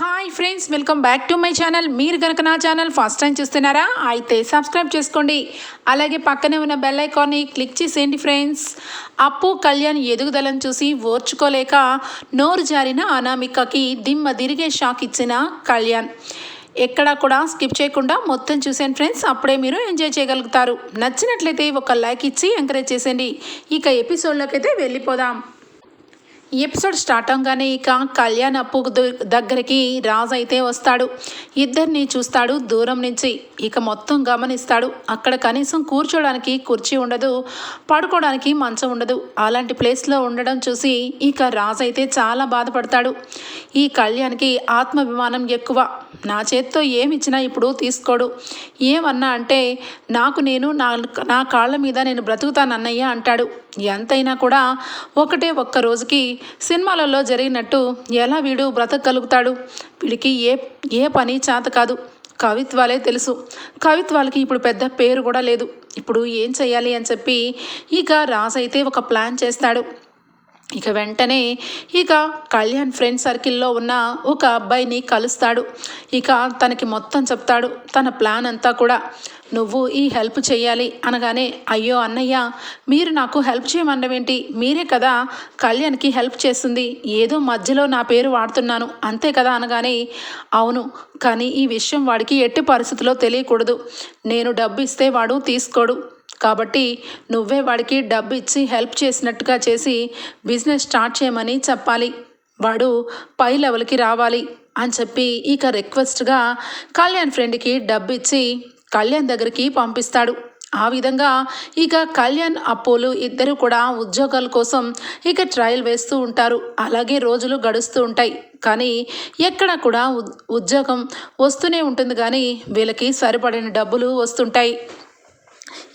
Hi friends welcome back to my channel మీరు కనుక నా ఛానల్ ఫస్ట్ టైం చూస్తున్నారా అయితే సబ్స్క్రైబ్ చేసుకోండి. అలాగే పక్కనే ఉన్న బెల్ ఐకాన్ని క్లిక్ చేసేయండి ఫ్రెండ్స్ అప్పు కళ్యాణ్ ఎదుగుదలను చూసి ఓర్చుకోలేక నోరు జారిన అనామికకి దిమ్మ తిరిగే షాక్ ఇచ్చిన కళ్యాణ్. ఎక్కడా కూడా స్కిప్ చేయకుండా మొత్తం చూసాను ఫ్రెండ్స్ అప్పుడే మీరు ఎంజాయ్ చేయగలుగుతారు. నచ్చినట్లయితే ఒక లైక్ ఇచ్చి ఎంకరేజ్ చేసేయండి. ఇక ఎపిసోడ్లోకి అయితే వెళ్ళిపోదాం. ఈ ఎపిసోడ్ స్టార్ట్ అవగానే ఇక కళ్యాణ్ అప్పు దగ్గరికి రాజు అయితే వస్తాడు. ఇద్దరిని చూస్తాడు దూరం నుంచి. ఇక మొత్తం గమనిస్తాడు. అక్కడ కనీసం కూర్చోడానికి కుర్చీ ఉండదు. పడుకోవడానికి మంచం ఉండదు. అలాంటి ప్లేస్లో ఉండడం చూసి ఇక రాజు అయితే చాలా బాధపడతాడు. ఈ కళ్యాణ్కి ఆత్మాభిమానం ఎక్కువ. నా చేత్తో ఏమి ఇచ్చినా ఇప్పుడు తీసుకోడు. ఏమన్నా అంటే నాకు నేను నా నా కాళ్ళ మీద నేను బ్రతుకుతానన్నయ్య అంటాడు. ఎంతైనా కూడా ఒకటే ఒక్క రోజుకి సినిమాలలో జరిగినట్టు ఎలా వీడు బ్రతకగలుగుతాడు? వీడికి ఏ ఏ పని చేత కాదు. కవిత్వాలే తెలుసు. కవిత్వాలకి ఇప్పుడు పెద్ద పేరు కూడా లేదు. ఇప్పుడు ఏం చేయాలి అని చెప్పి ఇక రాజు అయితే ఒక ప్లాన్ చేస్తాడు. ఇక వెంటనే ఇక కళ్యాణ్ ఫ్రెండ్ సర్కిల్లో ఉన్న ఒక అబ్బాయిని కలుస్తాడు. ఇక తనకి మొత్తం చెప్తాడు. తన ప్లాన్ అంతా కూడా నువ్వు ఈ హెల్ప్ చేయాలి అనగానే అయ్యో అన్నయ్య మీరు నాకు హెల్ప్ చేయమనడం ఏంటి? మీరే కదా కళ్యాణ్కి హెల్ప్ చేస్తుంది. ఏదో మధ్యలో నా పేరు వాడుతున్నాను. అంతే కదా అనగానే అవును కానీ ఈ విషయం వాడికి ఎట్టి పరిస్థితిలో తెలియకూడదు. నేను డబ్బు ఇస్తే వాడు తీసుకోడు. కాబట్టి నువ్వే వాడికి డబ్బు ఇచ్చి హెల్ప్ చేసినట్టుగా చేసి బిజినెస్ స్టార్ట్ చేయమని చెప్పాలి. వాడు పై లెవెల్కి రావాలి అని చెప్పి ఇక రిక్వెస్ట్గా కళ్యాణ్ ఫ్రెండ్కి డబ్బు ఇచ్చి కళ్యాణ్ దగ్గరికి పంపిస్తాడు. ఆ విధంగా ఇక కళ్యాణ్ అప్పులు ఇద్దరు కూడా ఉద్యోగాల కోసం ఇక ట్రయల్ వేస్తూ ఉంటారు. అలాగే రోజులు గడుస్తూ ఉంటాయి. కానీ ఎక్కడ కూడా ఉద్- ఉద్యోగం వస్తూనే ఉంటుంది కానీ వీళ్ళకి సరిపడిన డబ్బులు వస్తుంటాయి.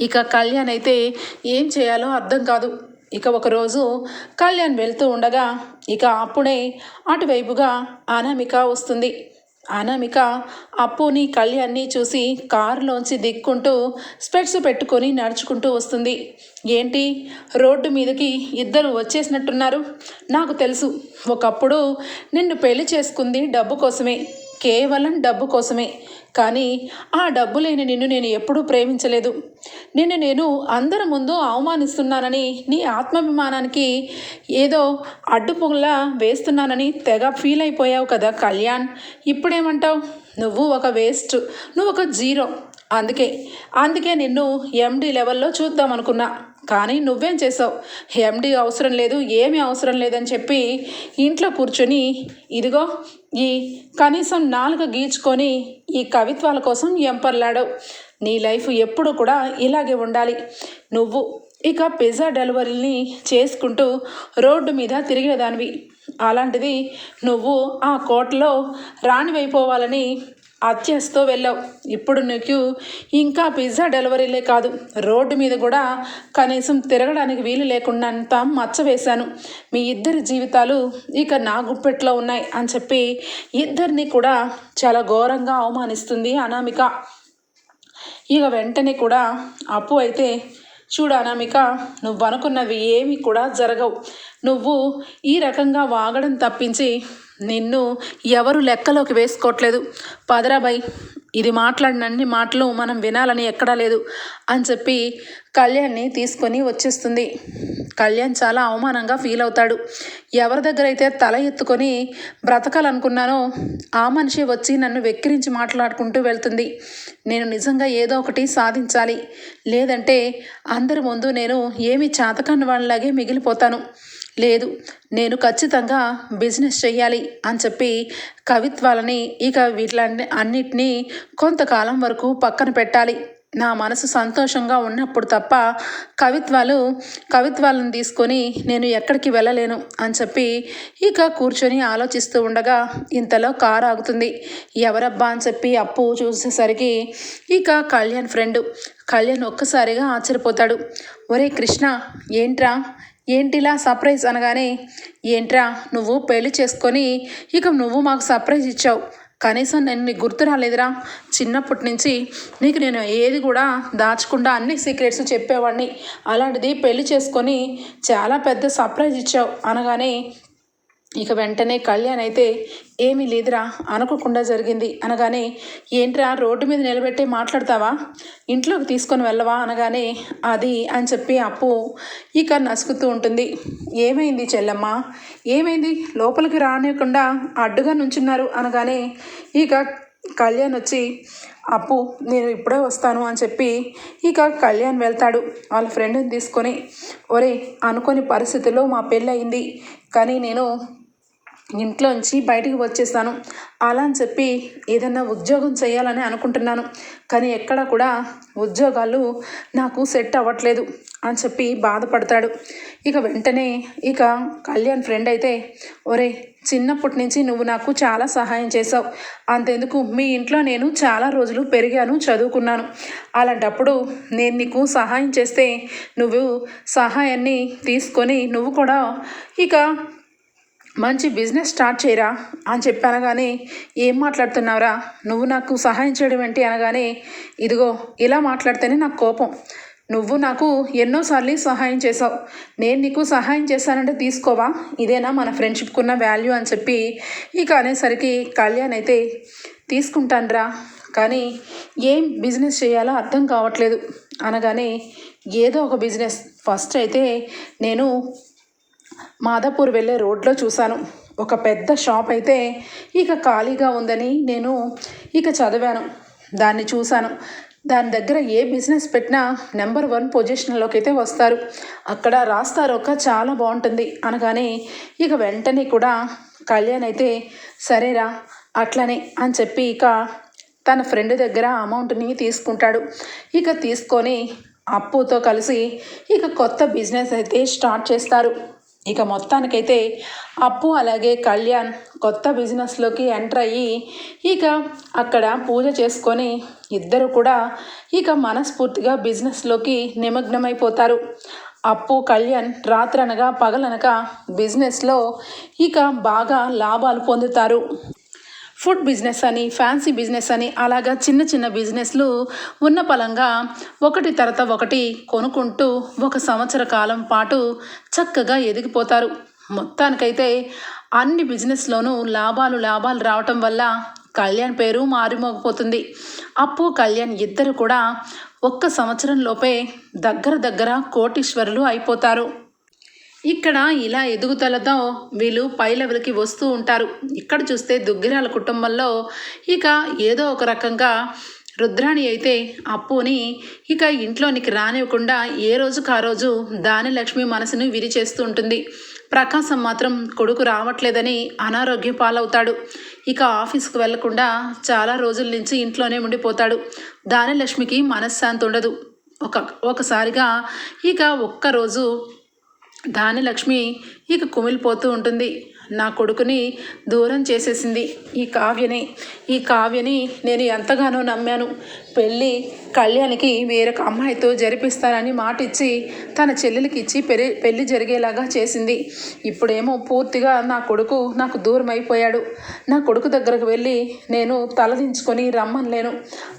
ఇక కళ్యాణ్ అయితే ఏం చేయాలో అర్థం కాదు. ఇక ఒకరోజు కళ్యాణ్ వెళ్తూ ఉండగా ఇక అప్పుడే అటువైపుగా అనామిక వస్తుంది. అనామిక అప్పుని కళ్యాణ్ని చూసి కారులోంచి దిక్కుంటూ స్పెట్స్ పెట్టుకొని నడుచుకుంటూ వస్తుంది. ఏంటి? రోడ్డు మీదకి ఇద్దరు వచ్చేసినట్టున్నారు. నాకు తెలుసు ఒకప్పుడు నిన్ను పెళ్ళి చేసుకుంది డబ్బు కోసమే. కేవలం డబ్బు కోసమే. కానీ ఆ డబ్బు లేని నిన్ను నేను ఎప్పుడూ ప్రేమించలేదు. నిన్ను నేను అందరి ముందు అవమానిస్తున్నానని నీ ఆత్మాభిమానానికి ఏదో అడ్డుపుల్లా వేస్తున్నానని తెగ ఫీల్ అయిపోయావు కదా కళ్యాణ్. ఇప్పుడేమంటావు? నువ్వు ఒక వేస్ట్ నువ్వు ఒక జీరో. అందుకే అందుకే నిన్ను ఎండి లెవెల్లో చూద్దాం అనుకున్నా కానీ నువ్వేం చేసావు? ఎండి అవసరం లేదు ఏమీ అవసరం లేదని చెప్పి ఇంట్లో కూర్చొని ఇదిగో ఈ కనీసం నాలుగు గీచుకొని ఈ కవిత్వాల కోసం ఎంపర్లాడవు. నీ లైఫ్ ఎప్పుడు కూడా ఇలాగే ఉండాలి. నువ్వు ఇక పిజ్జా డెలివరీని చేసుకుంటూ రోడ్డు మీద తిరిగేదానివి అలాంటిది నువ్వు ఆ కోటలో రాణివైపోవాలని అత్యస్తో వెళ్ళావు. ఇప్పుడు నీకు ఇంకా పిజ్జా డెలివరీలే కాదు. రోడ్డు మీద కూడా కనీసం తిరగడానికి వీలు లేకుండా అంత మచ్చ వేశాను. మీ ఇద్దరి జీవితాలు ఇక నా గుప్పెట్లో ఉన్నాయి అని చెప్పి ఇద్దరిని కూడా చాలా ఘోరంగా అవమానిస్తుంది అనామిక. ఇక వెంటనే కూడా అప్పు అయితే చూడు అనామిక నువ్వు అనుకున్నవి ఏమీ కూడా జరగవు. నువ్వు ఈ రకంగా వాగడం తప్పించి నిన్ను ఎవరు లెక్కలోకి వేసుకోవట్లేదు పదరాబాయ్ ఇది మాట్లాడినన్ని మాటలు మనం వినాలని ఎక్కడా లేదు అని చెప్పి కళ్యాణ్ని తీసుకొని వచ్చేస్తుంది. కళ్యాణ్ చాలా అవమానంగా ఫీల్ అవుతాడు. ఎవరి దగ్గర అయితే తల ఎత్తుకొని బ్రతకాలనుకున్నానో ఆ మనిషి వచ్చి నన్ను వెక్కిరించి మాట్లాడుకుంటూ వెళ్తుంది. నేను నిజంగా ఏదో ఒకటి సాధించాలి. లేదంటే అందరి ముందు నేను ఏమి చేతకాని వాళ్ళలాగే మిగిలిపోతాను. లేదు నేను ఖచ్చితంగా బిజినెస్ చెయ్యాలి అని చెప్పి కవిత్వాలని ఇక వీటిలన్ని అన్నిటినీ కొంతకాలం వరకు పక్కన పెట్టాలి. నా మనసు సంతోషంగా ఉన్నప్పుడు తప్ప కవిత్వాలు కవిత్వాలను తీసుకొని నేను ఎక్కడికి వెళ్ళలేను అని చెప్పి ఇక కూర్చొని ఆలోచిస్తూ ఉండగా ఇంతలో కారు ఆగుతుంది. ఎవరబ్బా అని చెప్పి అప్పు చూసేసరికి ఇక కళ్యాణ్ ఫ్రెండ్. కళ్యాణ్ ఒక్కసారిగా ఆశ్చర్యపోతాడు. ఒరే కృష్ణ ఏంట్రా? ఏంటిలా సర్ప్రైజ్ అనగానే ఏంట్రా నువ్వు పెళ్ళి చేసుకొని ఇక నువ్వు మాకు సర్ప్రైజ్ ఇచ్చావు. కనీసం నేను నీకు గుర్తు రాలేదురా. చిన్నప్పటి నుంచి నీకు నేను ఏది కూడా దాచకుండా అన్ని సీక్రెట్స్ చెప్పేవాడిని అలాంటిది పెళ్ళి చేసుకొని చాలా పెద్ద సర్ప్రైజ్ ఇచ్చావు. అనగానే ఇక వెంటనే కళ్యాణ్ అయితే ఏమీ లేదురా అనుకోకుండా జరిగింది. అనగానే ఏంట్రా రోడ్డు మీద నిలబెట్టి మాట్లాడతావా? ఇంట్లోకి తీసుకొని వెళ్ళవా? అనగానే అది అని చెప్పి అప్పు ఇక నసుకుతూ ఉంటుంది. ఏమైంది చెల్లమ్మ? ఏమైంది? లోపలికి రానివ్వకుండా అడ్డుగా నుంచున్నారు. అనగానే ఇక కళ్యాణ్ వచ్చి అప్పు నేను ఇప్పుడే వస్తాను అని చెప్పి ఇక కళ్యాణ్ వెళ్తాడు. వాళ్ళ ఫ్రెండ్ని తీసుకొని ఒరే అనుకోని పరిస్థితుల్లో మా పెళ్ళి అయింది కానీ నేను ఇంట్లోంచి బయటికి వచ్చేసాను అలా అని చెప్పి ఏదన్నా ఉద్యోగం చేయాలని అనుకుంటున్నాను. కానీ ఎక్కడ కూడా ఉద్యోగాలు నాకు సెట్ అవ్వట్లేదు అని చెప్పి బాధపడతాడు. ఇక వెంటనే ఇక కళ్యాణ్ ఫ్రెండ్ అయితే ఒరే చిన్నప్పటి నుంచి నువ్వు నాకు చాలా సహాయం చేసావు అంతెందుకు? మీ ఇంట్లో నేను చాలా రోజులు పెరిగాను చదువుకున్నాను. అలాంటప్పుడు నేను నీకు సహాయం చేస్తే నువ్వు సహాయాన్ని తీసుకొని నువ్వు కూడా ఇక మంచి బిజినెస్ స్టార్ట్ చేయరా అని చెప్పి అనగానే ఏం మాట్లాడుతున్నావురా? నువ్వు నాకు సహాయం చేయడం ఏంటి? అనగానే ఇదిగో ఇలా మాట్లాడితేనే నాకు కోపం. నువ్వు నాకు ఎన్నోసార్లు సహాయం చేసావు నేను నీకు సహాయం చేశానంటే తీసుకోవా? ఇదేనా మన ఫ్రెండ్షిప్కి ఉన్న వాల్యూ? అని చెప్పి ఇక అనేసరికి కళ్యాణ్ అయితే తీసుకుంటానురా కానీ ఏం బిజినెస్ చేయాలో అర్థం కావట్లేదు. అనగానే ఏదో ఒక బిజినెస్. ఫస్ట్ అయితే నేను మాదాపూర్ వెళ్ళే రోడ్లో చూశాను. ఒక పెద్ద షాప్ అయితే ఇక ఖాళీగా ఉందని నేను ఇక చదివాను. దాన్ని చూశాను. దాని దగ్గర ఏ బిజినెస్ పెట్టినా నెంబర్ వన్ పొజిషన్లోకి అయితే వస్తారు. అక్కడ రాస్తారు ఒక చాలా బాగుంటుంది అనగానే ఇక వెంటనే కూడా కళ్యాణ్ అయితే సరేరా అట్లనే అని చెప్పి ఇక తన ఫ్రెండ్ దగ్గర అమౌంట్ని తీసుకుంటాడు. ఇక తీసుకొని అప్పుతో కలిసి ఇక కొత్త బిజినెస్ అయితే స్టార్ట్ చేస్తారు. ఇక మొత్తానికైతే అప్పు అలాగే కళ్యాణ్ కొత్త బిజినెస్లోకి ఎంటర్ అయ్యి ఇక అక్కడ పూజ చేసుకొని ఇద్దరు కూడా ఇక మనస్ఫూర్తిగా బిజినెస్లోకి నిమగ్నమైపోతారు. అప్పు కళ్యాణ్ రాత్రనగా పగలనగా బిజినెస్లో ఇక బాగా లాభాలు పొందుతారు. ఫుడ్ బిజినెస్ అని ఫ్యాన్సీ బిజినెస్ అని అలాగా చిన్న చిన్న బిజినెస్లు ఉన్న పలంగా ఒకటి తర్వాత ఒకటి కొనుక్కుంటూ ఒక సంవత్సర కాలం పాటు చక్కగా ఎదిగిపోతారు. మొత్తానికైతే అన్ని బిజినెస్లోనూ లాభాలు లాభాలు రావటం వల్ల కళ్యాణ్ పేరు మారిమోగిపోతుంది. అప్పు కళ్యాణ్ ఇద్దరు కూడా ఒక్క సంవత్సరంలోపే దగ్గర దగ్గర కోటీశ్వరులు అయిపోతారు. ఇక్కడ ఇలా ఎదుగుదలతో వీళ్ళు పై లెవెల్కి వస్తూ ఉంటారు. ఇక్కడ చూస్తే దుగ్గిరాల కుటుంబంలో ఇక ఏదో ఒక రకంగా రుద్రాణి అయితే అప్పుని ఇక ఇంట్లోనికి రానివ్వకుండా ఏ రోజుకు ఆ రోజు దానిలక్ష్మి మనసును విరిచేస్తూ ఉంటుంది. ప్రకాశం మాత్రం కొడుకు రావట్లేదని అనారోగ్యం పాలవుతాడు. ఇక ఆఫీస్కి వెళ్ళకుండా చాలా రోజుల నుంచి ఇంట్లోనే ఉండిపోతాడు. దానిలక్ష్మికి మనశ్శాంతి ఉండదు. ఒక ఒకసారిగా ఇక ఒక్కరోజు దాని లక్ష్మి ఇక కుమిలిపోతూ ఉంటుంది. నా కొడుకుని దూరం చేసేసింది ఈ కావ్యని. ఈ కావ్యని నేను ఎంతగానో నమ్మాను. పెళ్ళి కళ్యాణికి వేరొక అమ్మాయితో జరిపిస్తానని మాట ఇచ్చి తన చెల్లెలకి ఇచ్చి పెరి పెళ్ళి జరిగేలాగా చేసింది. ఇప్పుడేమో పూర్తిగా నా కొడుకు నాకు దూరం అయిపోయాడు నా కొడుకు దగ్గరకు వెళ్ళి నేను తలదించుకొని రమ్మనలేను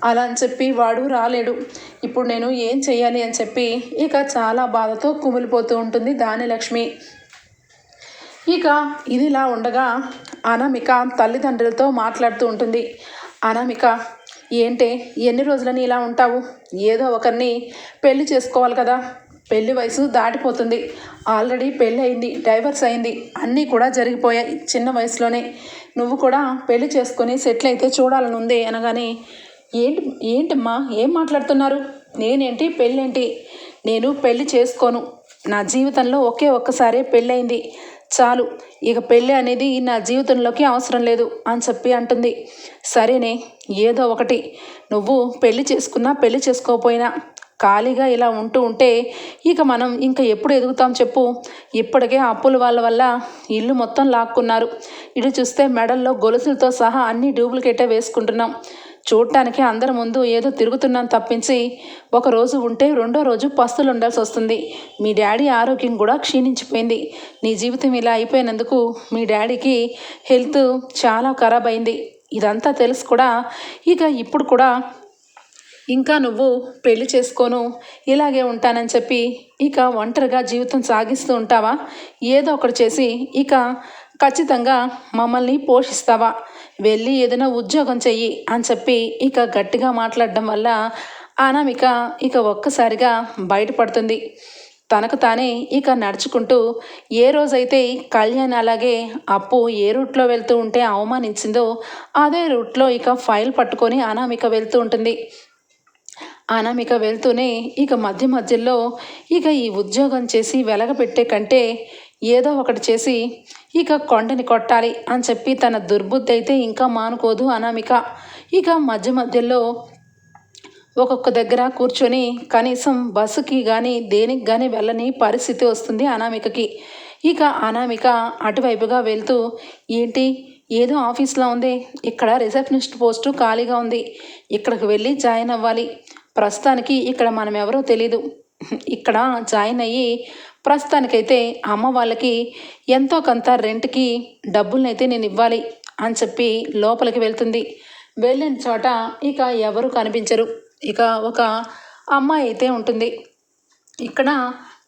అలా అని చెప్పి వాడు రాలేడు. ఇప్పుడు నేను ఏం చేయాలి అని చెప్పి ఇక చాలా బాధతో కుమిలిపోతూ ఉంటుంది దానిలక్ష్మి ఇక ఇదిలా ఉండగా అనామిక తల్లిదండ్రులతో మాట్లాడుతూ ఉంటుంది. అనామిక ఏంటే ఎన్ని రోజులని ఇలా ఉంటావు? ఏదో ఒకరిని పెళ్ళి చేసుకోవాలి కదా. పెళ్ళి వయసు దాటిపోతుంది. ఆల్రెడీ పెళ్ళి అయింది డైవర్స్ అయింది. అన్నీ కూడా జరిగిపోయాయి చిన్న వయసులోనే. నువ్వు కూడా పెళ్ళి చేసుకొని సెటిల్ అయితే చూడాలని ఉంది అనగానే ఏంటి ఏంటమ్మా? ఏం మాట్లాడుతున్నారు? నేనేంటి పెళ్ళేంటి? నేను పెళ్ళి చేసుకోను. నా జీవితంలో ఒకే ఒక్కసారే పెళ్ళయింది. చాలు ఇక పెళ్ళి అనేది నా జీవితంలోకి అవసరం లేదు అని చెప్పి అంటుంది. సరేనే ఏదో ఒకటి. నువ్వు పెళ్ళి చేసుకున్నా పెళ్ళి చేసుకోకపోయినా ఖాళీగా ఇలా ఉంటూ ఉంటే ఇక మనం ఇంకా ఎప్పుడు ఎదుగుతాం చెప్పు. ఇప్పటికే అప్పుల వాళ్ళ వల్ల ఇల్లు మొత్తం లాక్కున్నారు. ఇటు చూస్తే మెడల్లో గొలుసులతో సహా అన్ని డూప్లికేటే వేసుకుంటున్నాం. చూడటానికి అందరి ముందు ఏదో తిరుగుతున్నాం తప్పించి ఒకరోజు ఉంటే రెండో రోజు పస్తులు ఉండాల్సి వస్తుంది. మీ డాడీ ఆరోగ్యం కూడా క్షీణించిపోయింది. నీ జీవితం ఇలా అయిపోయినందుకు మీ డాడీకి హెల్త్ చాలా ఖరాబ్ అయింది. ఇదంతా తెలుసు కూడా ఇక ఇప్పుడు కూడా ఇంకా నువ్వు పెళ్ళి చేసుకోను ఇలాగే ఉంటానని చెప్పి ఇక ఒంటరిగా జీవితం సాగిస్తూ ఉంటావా? ఏదో ఒకటి చేసి ఇక ఖచ్చితంగా మమ్మల్ని పోషిస్తావా? వెళ్ళి ఏదైనా ఉద్యోగం చెయ్యి అని చెప్పి ఇక గట్టిగా మాట్లాడడం వల్ల అనామిక ఇక ఒక్కసారిగా బయటపడుతుంది. తనకు తానే ఇక నడుచుకుంటూ ఏ రోజైతే కళ్యాణ్ అలాగే అప్పు ఏ రూట్లో వెళ్తూ ఉంటే అవమానించిందో అదే రూట్లో ఇక ఫైల్ పట్టుకొని అనామిక వెళ్తూ ఉంటుంది. అనామిక వెళ్తూనే ఇక మధ్య మధ్యలో ఇక ఈ ఉద్యోగం చేసి వెలగపెట్టే కంటే ఏదో ఒకటి చేసి ఇక కొండని కొట్టాలి అని చెప్పి తన దుర్బుద్ధి అయితే ఇంకా మానుకోదు అనామిక. ఇక మధ్య మధ్యలో ఒక్కొక్క దగ్గర కూర్చొని కనీసం బస్సుకి కానీ దేనికి కానీ వెళ్ళని పరిస్థితి వస్తుంది అనామికకి. ఇక అనామిక అటువైపుగా వెళ్తూ ఏంటి? ఏదో ఆఫీస్లో ఉంది. ఇక్కడ రిసెప్షనిస్ట్ పోస్టు ఖాళీగా ఉంది. ఇక్కడికి వెళ్ళి జాయిన్ అవ్వాలి. ప్రస్తుతానికి ఇక్కడ మనం ఎవరో తెలీదు. ఇక్కడ జాయిన్ అయ్యి ప్రస్తుతానికైతే అమ్మ వాళ్ళకి ఎంతో కొంత రెంట్కి డబ్బులనైతే నేను ఇవ్వాలి అని చెప్పి లోపలికి వెళ్తుంది. వెళ్ళిన చోట ఇక ఎవరు కనిపించరు. ఇక ఒక అమ్మాయి అయితే ఉంటుంది. ఇక్కడ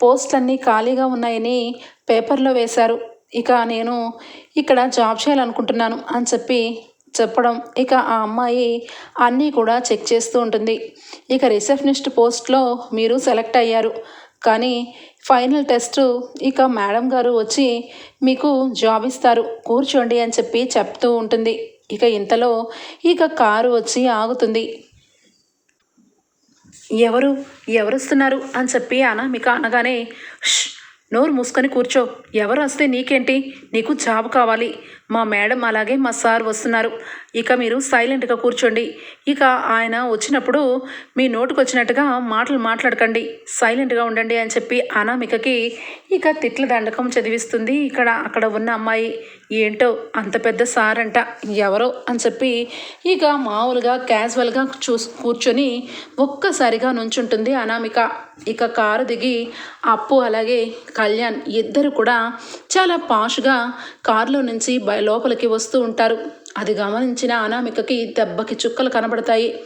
పోస్టులన్నీ ఖాళీగా ఉన్నాయని పేపర్లో వేశారు. ఇక నేను ఇక్కడ జాబ్ చేయాలనుకుంటున్నాను అని చెప్పి చెప్పడం ఇక ఆ అమ్మాయి అన్నీ కూడా చెక్ చేస్తూ ఉంటుంది. ఇక రిసెప్షనిస్ట్ పోస్ట్లో మీరు సెలెక్ట్ అయ్యారు. కానీ ఫైనల్ టెస్ట్ ఇక మేడం గారు వచ్చి మీకు జాబ్ ఇస్తారు కూర్చోండి అని చెప్పి చెప్తూ ఉంటుంది. ఇక ఇంతలో ఇక కారు వచ్చి ఆగుతుంది. ఎవరు? ఎవరు వస్తున్నారు అని చెప్పి అనామిక అనగానే నోరు మూసుకొని కూర్చో. ఎవరు వస్తే నీకేంటి? నీకు జాబ్ కావాలి. మా మేడం అలాగే మా సార్ వస్తున్నారు. ఇక మీరు సైలెంట్గా కూర్చోండి. ఇక ఆయన వచ్చినప్పుడు మీ నోటుకు వచ్చినట్టుగా మాటలు మాట్లాడకండి. సైలెంట్గా ఉండండి అని చెప్పి అనామికకి ఇక తిట్ల దండకం చదివిస్తుంది. ఇక్కడ అక్కడ ఉన్న అమ్మాయి ఏంటో అంత పెద్ద సార్ అంట ఎవరో? అని చెప్పి ఇక మామూలుగా క్యాజువల్గా చూస్ కూర్చొని ఒక్కసారిగా నుంచుంటుంది అనామిక. ఇక కారు దిగి అప్పు అలాగే కళ్యాణ్ ఇద్దరు కూడా చాలా పాష్గా కారులో నుంచి బయ లోపలికి వస్తూ ఉంటారు. అది గమనించిన అనామికకి దెబ్బకి చుక్కలు కనబడతాయి.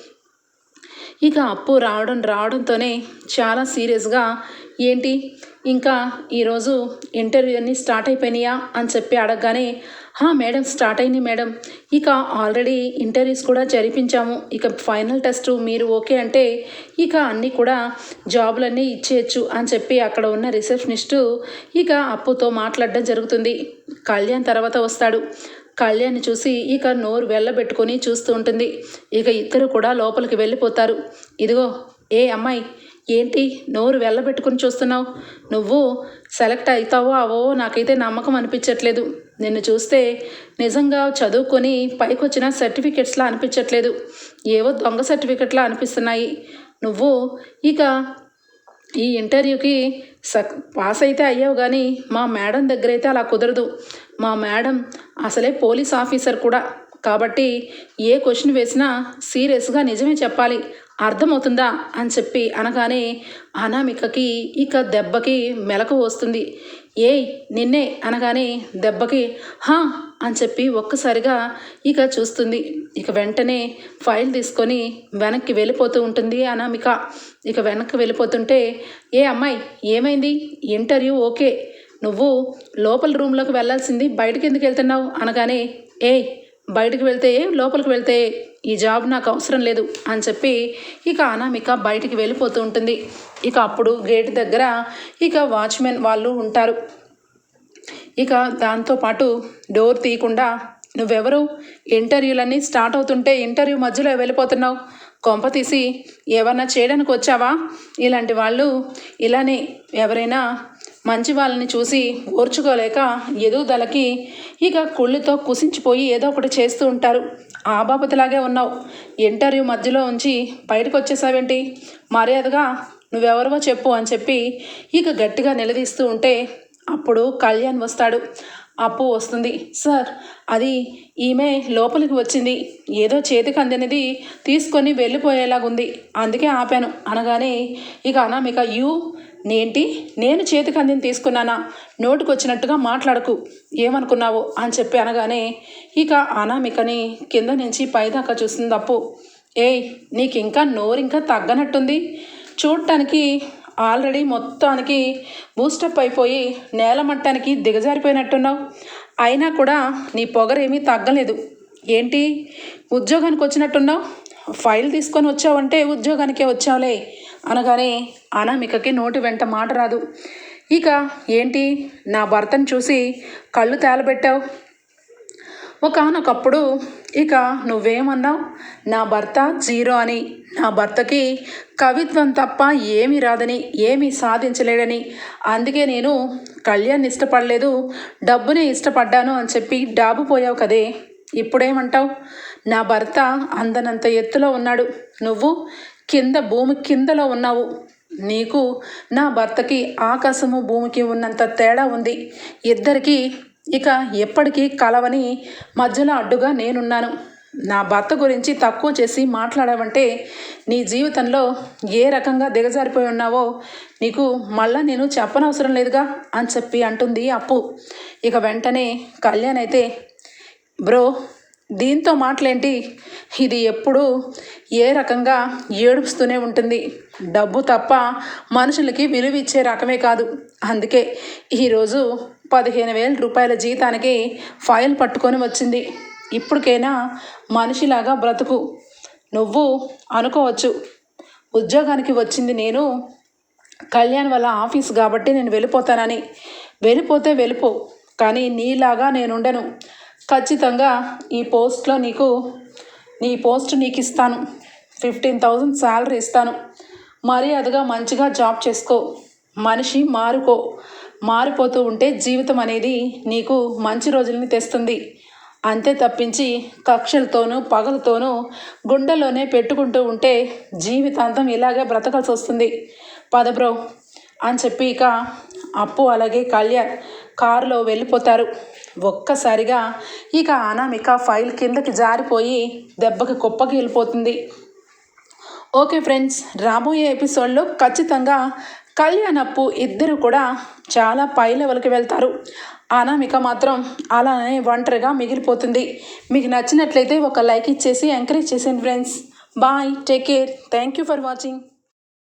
ఇక అప్పు రావడం రావడంతోనే చాలా సీరియస్గా ఏంటి? ఇంకా ఈరోజు ఇంటర్వ్యూ అన్నీ స్టార్ట్ అయిపోయినాయా? అని చెప్పి అడగగానే హా మేడం స్టార్ట్ అయింది మేడం. ఇక ఆల్రెడీ ఇంటర్వ్యూస్ కూడా జరిపించాము. ఇక ఫైనల్ టెస్ట్ మీరు ఓకే అంటే ఇక అన్నీ కూడా జాబులన్నీ ఇచ్చేయచ్చు అని చెప్పి అక్కడ ఉన్న రిసెప్షనిస్టు ఇక అప్పుతో మాట్లాడడం జరుగుతుంది. కళ్యాణ్ తర్వాత వస్తాడు. కళ్యాణ్ చూసి ఇక నోరు వెళ్ళబెట్టుకొని చూస్తూ ఉంటుంది. ఇక ఇద్దరు కూడా లోపలికి వెళ్ళిపోతారు. ఇదిగో ఏ అమ్మాయి ఏంటి నోరు వెళ్ళబెట్టుకుని చూస్తున్నావు? నువ్వు సెలెక్ట్ అవుతావో అవో నాకైతే నమ్మకం అనిపించట్లేదు. నిన్ను చూస్తే నిజంగా చదువుకొని పైకి వచ్చిన సర్టిఫికెట్స్లా అనిపించట్లేదు. ఏవో దొంగ సర్టిఫికెట్లా అనిపిస్తున్నాయి. నువ్వు ఇక ఈ ఇంటర్వ్యూకి సక్ పాస్ అయితే అయ్యావు కానీ మా మేడం దగ్గర అయితే అలా కుదరదు. మా మేడం అసలే పోలీస్ ఆఫీసర్ కూడా. కాబట్టి ఏ క్వశ్చన్ వేసినా సీరియస్గా నిజమే చెప్పాలి. అర్థమవుతుందా? అని చెప్పి అనగానే అనామికకి ఇక దెబ్బకి మెలకు వస్తుంది. ఏయ్ నిన్నే అనగానే దెబ్బకి హా అని చెప్పి ఒక్కసారిగా ఇక చూస్తుంది. ఇక వెంటనే ఫైల్ తీసుకొని వెనక్కి వెళ్ళిపోతూ ఉంటుంది అనామిక. ఇక వెనక్కి వెళ్ళిపోతుంటే ఏ అమ్మాయి ఏమైంది? Interview okay. నువ్వు లోపల రూమ్లోకి వెళ్ళాల్సింది బయటకి ఎందుకు వెళ్తున్నావు? అనగానే ఏయ్ బయటకు వెళ్తే లోపలికి వెళ్తే ఈ జాబ్ నాకు అవసరం లేదు అని చెప్పి ఇక అనామిక బయటికి వెళ్ళిపోతూ ఉంటుంది. ఇక అప్పుడు గేట్ దగ్గర ఇక వాచ్మెన్ వాళ్ళు ఉంటారు. ఇక దాంతోపాటు డోర్ తీయకుండా నువ్వెవరు? ఇంటర్వ్యూలన్నీ స్టార్ట్ అవుతుంటే ఇంటర్వ్యూ మధ్యలో వెళ్ళిపోతున్నావు. కొంప తీసి ఏమన్నా చేయడానికి వచ్చావా? ఇలాంటి వాళ్ళు ఇలానే ఎవరైనా మంచి వాళ్ళని చూసి ఓర్చుకోలేక ఎదుగుదలకి ఇక కుళ్ళుతో కుసించిపోయి ఏదో ఒకటి చేస్తూ ఉంటారు. ఆ బాపతిలాగే ఉన్నావు. ఇంటర్వ్యూ మధ్యలో ఉంచి బయటకు వచ్చేసావేంటి మర్యాదగా నువ్వెవరివో చెప్పు అని చెప్పి ఇక గట్టిగా నిలదీస్తూ ఉంటే అప్పుడు కళ్యాణ్ వస్తాడు. అప్పు వస్తుంది. సార్ అది ఈమె లోపలికి వచ్చింది. ఏదో చేతికి అందినది తీసుకొని వెళ్ళిపోయేలాగుంది. అందుకే ఆపాను. అనగానే ఇక అనామిక యూ నేంటి? నేను చేతికి అందిని తీసుకున్నానా? నోటికి వచ్చినట్టుగా మాట్లాడకు. ఏమనుకున్నావు? అని చెప్పి అనగానే ఇక అనామికని కింద నుంచి పైదాకా చూస్తుంది అప్పు ఏయ్ నీకు ఇంకా నోరు ఇంకా తగ్గనట్టుంది. చూడటానికి ఆల్రెడీ మొత్తానికి బూస్టప్ అయిపోయి నేల మట్టానికి దిగజారిపోయినట్టున్నావు. అయినా కూడా నీ పొగరేమీ తగ్గలేదు. ఏంటి? ఉద్యోగానికి వచ్చినట్టున్నావు ఫైల్ తీసుకొని వచ్చావంటే ఉద్యోగానికే వచ్చావులే. అనగానే అనామికకి నోటి వెంట మాట రాదు. ఇక ఏంటి? నా భర్తను చూసి కళ్ళు తేలబెట్టావు? ఒకనొకప్పుడు ఇక నువ్వేమన్నావు? నా భర్త జీరో అని. నా భర్తకి కవిత్వం తప్ప ఏమీ రాదని ఏమీ సాధించలేడని. అందుకే నేను కళ్యాణ్ ఇష్టపడలేదు డబ్బునే ఇష్టపడ్డాను అని చెప్పి డాబు పోయావు కదే. ఇప్పుడేమంటావు? నా భర్త అందనంత ఎత్తులో ఉన్నాడు. నువ్వు? కింద భూమి కిందలో ఉన్నావు. నీకు నా భర్తకి ఆకాశము భూమికి ఉన్నంత తేడా ఉంది. ఇద్దరికీ ఇక ఎప్పటికీ కలవని మధ్యలో అడ్డుగా నేనున్నాను. నా భర్త గురించి తక్కువ చేసి మాట్లాడావంటే నీ జీవితంలో ఏ రకంగా దిగజారిపోయి ఉన్నావో నీకు మళ్ళా నేను చెప్పనవసరం లేదుగా అని చెప్పి అంటుంది అప్పు. ఇక వెంటనే కళ్యాణ్ అయితే బ్రో దీంతో మాటలేంటి? ఇది ఎప్పుడు ఏ రకంగా ఏడుస్తూనే ఉంటుంది. డబ్బు తప్ప మనుషులకి విలువ ఇచ్చే రకమే కాదు. అందుకే ఈరోజు పదిహేను వేల రూపాయల జీతానికి ఫైల్ పట్టుకొని వచ్చింది. ఇప్పటికైనా మనిషిలాగా బ్రతుకు. నువ్వు అనుకోవచ్చు ఉద్యోగానికి వచ్చింది నేను కళ్యాణ్ వాళ్ళ ఆఫీస్ కాబట్టి నేను వెళ్ళిపోతానని. వెళ్ళిపోతే వెళ్ళిపో కానీ నీలాగా నేను ఉండను ఖచ్చితంగా ఈ పోస్ట్లో నీకు నీ పోస్ట్ నీకు ఇస్తాను ఫిఫ్టీన్ థౌజండ్ శాలరీ ఇస్తాను. మర్యాదగా మంచిగా జాబ్ చేసుకో. మనిషి మారుకో. మారిపోతూ ఉంటే జీవితం అనేది నీకు మంచి రోజుల్ని తెస్తుంది. అంతే తప్పించి కక్షలతోనూ పగలతోనూ గుండెల్లోనే పెట్టుకుంటూ ఉంటే జీవితాంతం ఇలాగే బ్రతకాల్సి వస్తుంది. పదబ్రో అని చెప్పి ఇక అప్పు అలాగే కళ్యాణ్ కారులో వెళ్ళిపోతారు. ఒక్కసారిగా ఇక అనామిక ఫైల్ కిందకి జారిపోయి దెబ్బకి కుప్పకి వెళ్ళిపోతుంది. ఓకే ఫ్రెండ్స్ రాబోయే ఎపిసోడ్లో ఖచ్చితంగా కళ్యాణ్ అప్పు ఇద్దరు కూడా చాలా పై లెవెల్కి వెళ్తారు. అనామిక మాత్రం అలానే ఒంటరిగా మిగిలిపోతుంది. మీకు నచ్చినట్లయితే ఒక లైక్ ఇచ్చేసి ఎంకరేజ్ చేసేయండి friends. Bye take care. Thank you for watching.